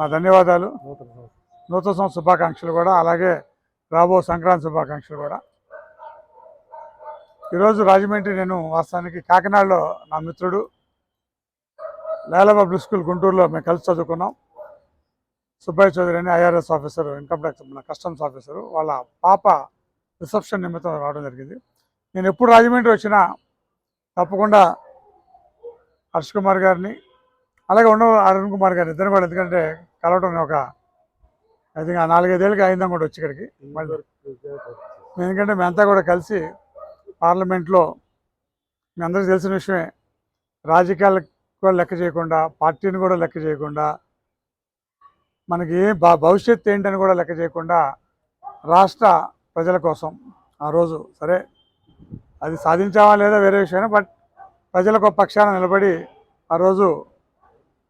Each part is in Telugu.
నా ధన్యవాదాలు. నూతన సంవత్సర. శుభాకాంక్షలు కూడా అలాగే రాబో సంక్రాంతి శుభాకాంక్షలు కూడా. ఈరోజు రాజమండ్రి నేను వాస్తవానికి కాకినాడలో నా మిత్రుడు లేల పబ్లిక్ స్కూల్ గుంటూరులో మేము కలిసి చదువుకున్నాం. సుబ్బయ్య చౌదరి అని ఐఆర్ఎస్ ఆఫీసర్ ఇన్కమ్ ట్యాక్స్ మన కస్టమ్స్ ఆఫీసర్ వాళ్ళ పాప రిసెప్షన్ నిమిత్తం రావడం జరిగింది. నేను ఎప్పుడు రాజమండ్రి వచ్చినా తప్పకుండా హర్ష్ కుమార్ గారిని అలాగే ఉండవ అరుణ్ కుమార్ గారిని ఇద్దరు కూడా ఎందుకంటే కలవడం ఒక ఐ థింక్ ఆ నాలుగైదేళ్ళకి అయిందాం కూడా వచ్చి ఇక్కడికి. మళ్ళీ ఎందుకంటే మేమంతా కూడా కలిసి పార్లమెంట్లో మీ అందరికీ తెలిసిన విషయమే. రాజకీయాలకు కూడా లెక్క చేయకుండా పార్టీని కూడా లెక్క చేయకుండా మనకి ఏం భవిష్యత్తు ఏంటని కూడా లెక్క చేయకుండా రాష్ట్ర ప్రజల కోసం ఆ రోజు. సరే అది సాధించామా లేదా వేరే విషయమే బట్ ప్రజలకు పక్షాన నిలబడి ఆ రోజు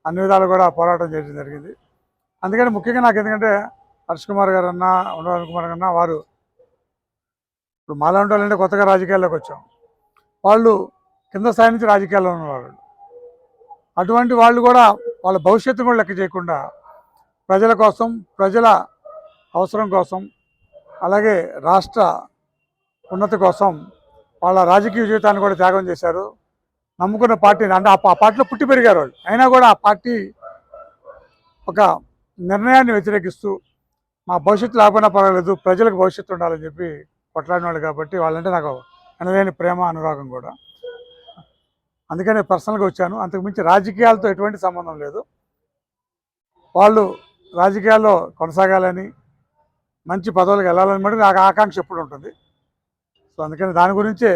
అన్ని విధాలు కూడా పోరాటం చేయడం జరిగింది. అందుకని ముఖ్యంగా నాకు ఎందుకంటే హర్ష్ కుమార్ గారు అన్నా ఉండవల్ కుమార్ అన్నా వారు ఇప్పుడు మాలాంటి వాళ్ళంటే కొత్తగా రాజకీయాల్లోకి వచ్చాం. వాళ్ళు కింద స్థాయి నుంచి రాజకీయాల్లో ఉన్నవాళ్ళు. అటువంటి వాళ్ళు కూడా వాళ్ళ భవిష్యత్తు కూడా లెక్క చేయకుండా ప్రజల కోసం ప్రజల అవసరం కోసం అలాగే రాష్ట్ర ఉన్నతి కోసం వాళ్ళ రాజకీయ జీవితాన్ని కూడా త్యాగం చేశారు. నమ్ముకున్న పార్టీని అంటే ఆ పార్టీలో పుట్టి పెరిగారు వాళ్ళు. అయినా కూడా ఆ పార్టీ ఒక నిర్ణయాన్ని వ్యతిరేకిస్తూ మా భవిష్యత్తు లేకపోయినా పర్వాలేదు ప్రజలకు భవిష్యత్తు ఉండాలని చెప్పి కొట్లాడిన వాళ్ళు కాబట్టి వాళ్ళంటే నాకు ఎనలేని ప్రేమ అనురాగం కూడా. అందుకనే పర్సనల్గా వచ్చాను. అంతకుమించి రాజకీయాలతో ఎటువంటి సంబంధం లేదు. వాళ్ళు రాజకీయాల్లో కొనసాగాలని మంచి పదవులకు వెళ్ళాలని మటుకు నాకు ఆకాంక్ష ఎప్పుడు ఉంటుంది. సో అందుకని దాని గురించే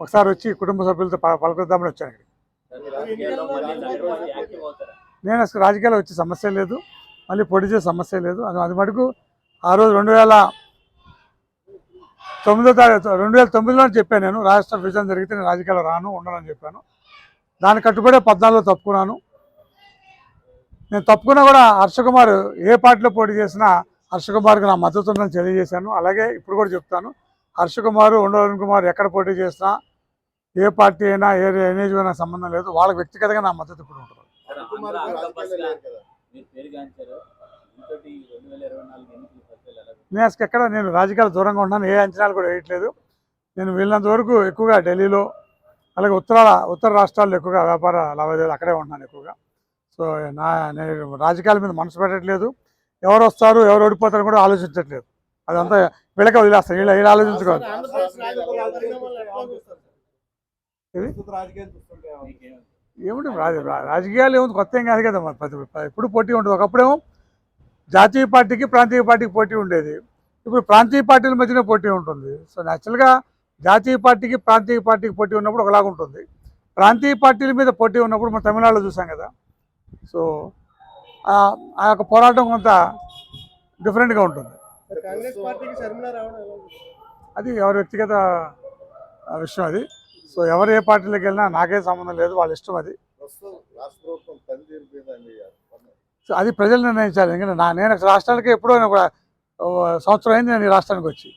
ఒకసారి వచ్చి కుటుంబ సభ్యులతో పలకరిద్దామని వచ్చాను. నేను అసలు రాజకీయాల్లో వచ్చే సమస్య లేదు. మళ్ళీ పొడి చేసే సమస్య లేదు. అది అది మటుకు ఆ రోజు రెండు వేల తొమ్మిదో తారీఖు రెండు వేల తొమ్మిదిలో చెప్పాను నేను. రాష్ట్ర విభజన జరిగితే నేను రాజకీయాల్లో రాను ఉండనని చెప్పాను. దాని కట్టుబడే పద్నాలుగులో తప్పుకున్నాను. నేను తప్పుకున్నా కూడా హర్షకుమార్ ఏ పార్టీలో పోటీ చేసినా హర్షకుమార్కి నా మద్దతు ఉందని తెలియజేశాను. అలాగే ఇప్పుడు కూడా చెప్తాను. హర్షకుమార్ ఉండవరుణ్ కుమార్ ఎక్కడ పోటీ చేసినా ఏ పార్టీ అయినా ఏ ఎన్ఏజీ అయినా సంబంధం లేదు. వాళ్ళకి వ్యక్తిగతంగా నా మద్దతు ఇప్పుడు ఉంటుంది. నేను అసలు ఎక్కడ నేను రాజకీయాలు దూరంగా ఉన్నాను ఏ అంచనాలు కూడా వేయట్లేదు. నేను వీళ్ళంత వరకు ఎక్కువగా ఢిల్లీలో అలాగే ఉత్తరాల ఉత్తర రాష్ట్రాల్లో ఎక్కువగా వ్యాపార లావాదేవీలు అక్కడే ఉంటున్నాను ఎక్కువగా. సో నా నేను రాజకీయాల మీద మనసు పెట్టట్లేదు. ఎవరు వస్తారు ఎవరు ఓడిపోతారు కూడా ఆలోచించట్లేదు. అదంతా వీళ్ళకే వదిలేస్తాను వీళ్ళ వీళ్ళు ఆలోచించుకోవాలి ఇది? ఏమిటి రాజకీయాలు ఏముంది? కొత్త ఏం కాదు కదా ఎప్పుడు పోటీ ఉంటుంది ఒకప్పుడేమో జాతీయ పార్టీకి ప్రాంతీయ పార్టీకి పోటీ ఉండేది. ఇప్పుడు ప్రాంతీయ పార్టీల మధ్యనే పోటీ ఉంటుంది. సో న్యాచురల్గా జాతీయ పార్టీకి ప్రాంతీయ పార్టీకి పోటీ ఉన్నప్పుడు ఒకలాగా ఉంటుంది. ప్రాంతీయ పార్టీల మీద పోటీ ఉన్నప్పుడు మనం తమిళనాడులో చూసాం కదా. సో ఆ- ఆ యొక్క పోరాటం కొంత డిఫరెంట్గా ఉంటుంది? అది ఎవరి వ్యక్తిగత విషయం అది. సో ఎవరు ఏ పార్టీలోకి వెళ్ళినా నాకేం సంబంధం లేదు వాళ్ళ ఇష్టం అది. అది ప్రజలు నిర్ణయించాలి. ఎందుకంటే నా నేను రాష్ట్రానికి ఎప్పుడో ఒక సంవత్సరం అయింది నేను ఈ రాష్ట్రానికి వచ్చి.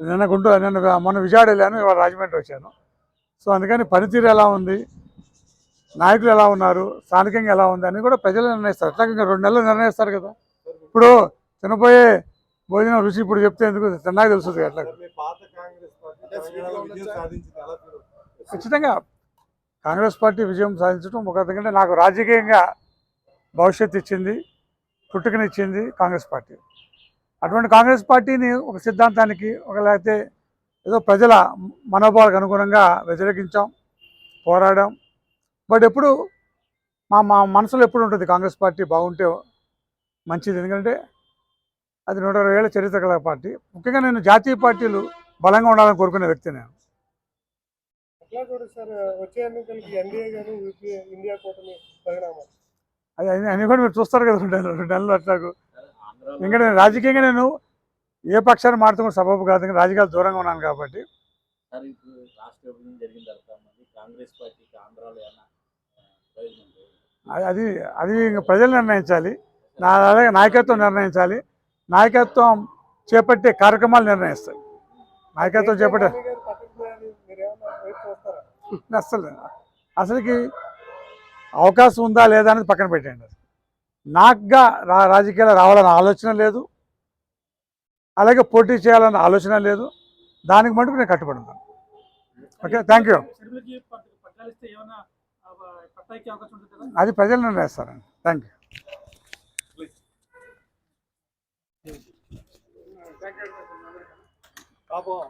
నిన్న గుంటూరు నిన్న మొన్న విజయవాడ వెళ్ళాను ఇవాళ రాజమండ్రి వచ్చాను. సో అందుకని పనితీరు ఎలా ఉంది? నాయకులు ఎలా ఉన్నారు? స్థానికంగా ఎలా ఉంది? అని కూడా ప్రజలు నిర్ణయిస్తారు. అట్లా ఇంకా రెండు నెలలు నిర్ణయిస్తారు కదా. ఇప్పుడు తినపోయే భోజనం రుచి ఇప్పుడు చెప్తే ఎందుకు? తిన్నాక తెలుస్తుంది అట్లా ఖచ్చితంగా కాంగ్రెస్ పార్టీ విజయం సాధించడం ఒక ఎందుకంటే నాకు రాజకీయంగా భవిష్యత్తు ఇచ్చింది పుట్టుకనిచ్చింది కాంగ్రెస్ పార్టీ. అటువంటి కాంగ్రెస్ పార్టీని ఒక సిద్ధాంతానికి ఒక లేకపోతే ఏదో ప్రజల మనోభావాలకు అనుగుణంగా వ్యతిరేకించాం పోరాడాం. బట్ ఎప్పుడు మా మా మనసులో ఎప్పుడు ఉంటుంది కాంగ్రెస్ పార్టీ బాగుంటే మంచిది. ఎందుకంటే అది నూట ఇరవై ఏళ్ళ చరిత్ర గల పార్టీ. ముఖ్యంగా నేను జాతీయ పార్టీలు బలంగా ఉండాలని కోరుకునే వ్యక్తి నేను. ఎట్లా చూడు సార్ వచ్చే ఎన్నికలకి ఎన్డీఏ యూపీఏ ఇండియా కూటమి పరిణామాలు అది అన్ని అన్ని కూడా మీరు చూస్తారు కదా రెండు నెలలు రెండు నెలలు అట్లాగు. ఇంకా నేను రాజకీయంగా నేను ఏ పక్షాన్ని మారుతున్న సబబు కాదు ఇంకా రాజకీయాలు దూరంగా ఉన్నాను కాబట్టి. అది- అది అది ఇంకా ప్రజలు నిర్ణయించాలి. నా అలాగే నాయకత్వం నిర్ణయించాలి. నాయకత్వం చేపట్టే కార్యక్రమాలు నిర్ణయిస్తాయి. నాయకత్వం చేపట్టే గాంధీ గారు పట్టుకుపోయారు మీరు ఏమన్నా వైపు చూస్తారా అసలు అసలుకి అవకాశం ఉందా లేదా అనేది పక్కన పెట్టండి. నాకుగా రా రాజకీయాలు రావాలన్న ఆలోచన లేదు. అలాగే పోటీ చేయాలన్న ఆలోచన లేదు. దానికి మటుకు నేను కట్టుబడి ఉన్నాను. Okay thank you. అది ప్రజలు నిర్ణయిస్తారండి థ్యాంక్ యూ. పాపం